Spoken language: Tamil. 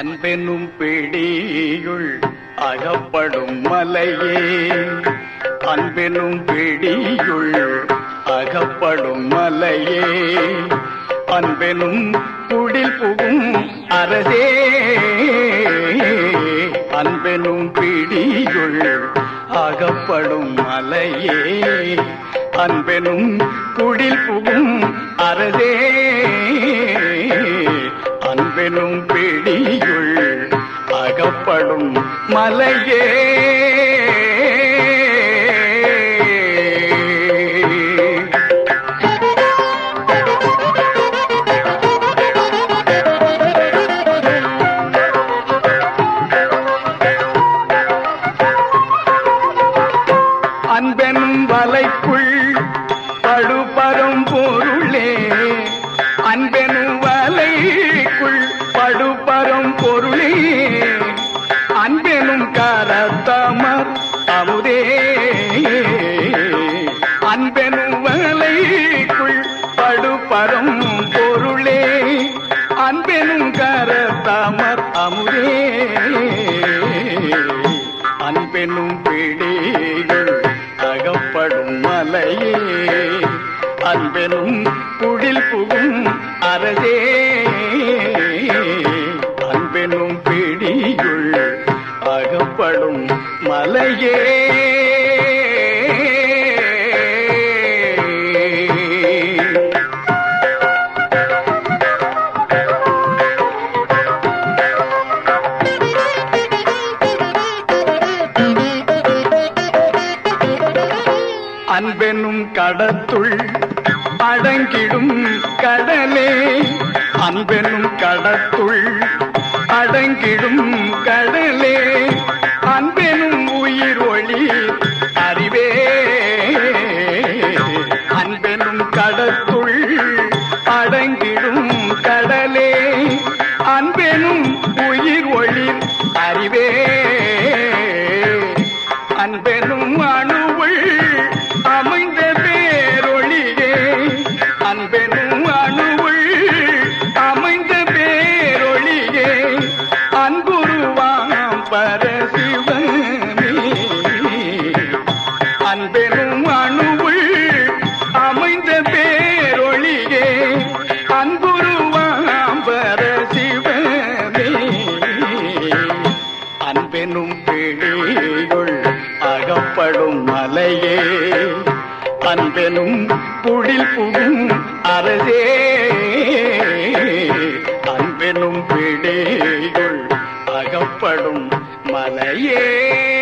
அன்பெனும் பிடியுள் அகப்படும் மலையே. அன்பெனும் பிடியுள் அகப்படும் மலையே. அன்பெனும் குடில் புகும் அரசே. அன்பெனும் பிடியுள் அகப்படும் மலையே. அன்பெனும் குடில் புகும் அரசே. அன்பெனும் பிடியுள் அகப்படும் மலையே. அன்பெனும் வலைக்குள் படுபரும் போதே. அன்பெனும் வலைக்குள் படுபரும் பொருளே. அன்பெனும் கர கரத்தமர் அமுதே. அன்பெனும் பிடிகள் தகப்படும் மலையே. அன்பெனும் குடில் புகும் அரசே. மலையே. அன்பெனும் கடத்துள் அடங்கிடும் கடலே. அன்பெனும் கடத்துள் அடங்கிடும் கடலே. அன்பெனும் உயிர் ஒளி அறிவே. அன்பெனும் கடற்குள் அடங்கிடும் கடலே. அன்பெனும் உயிர் ஒளி அறிவே. அன்பெனும் பிழியுள் அகப்படும் மலையே. அன்பெனும் புழில் புகும் அரசே. அன்பெனும் பிடியுள் அகப்படும் மலையே.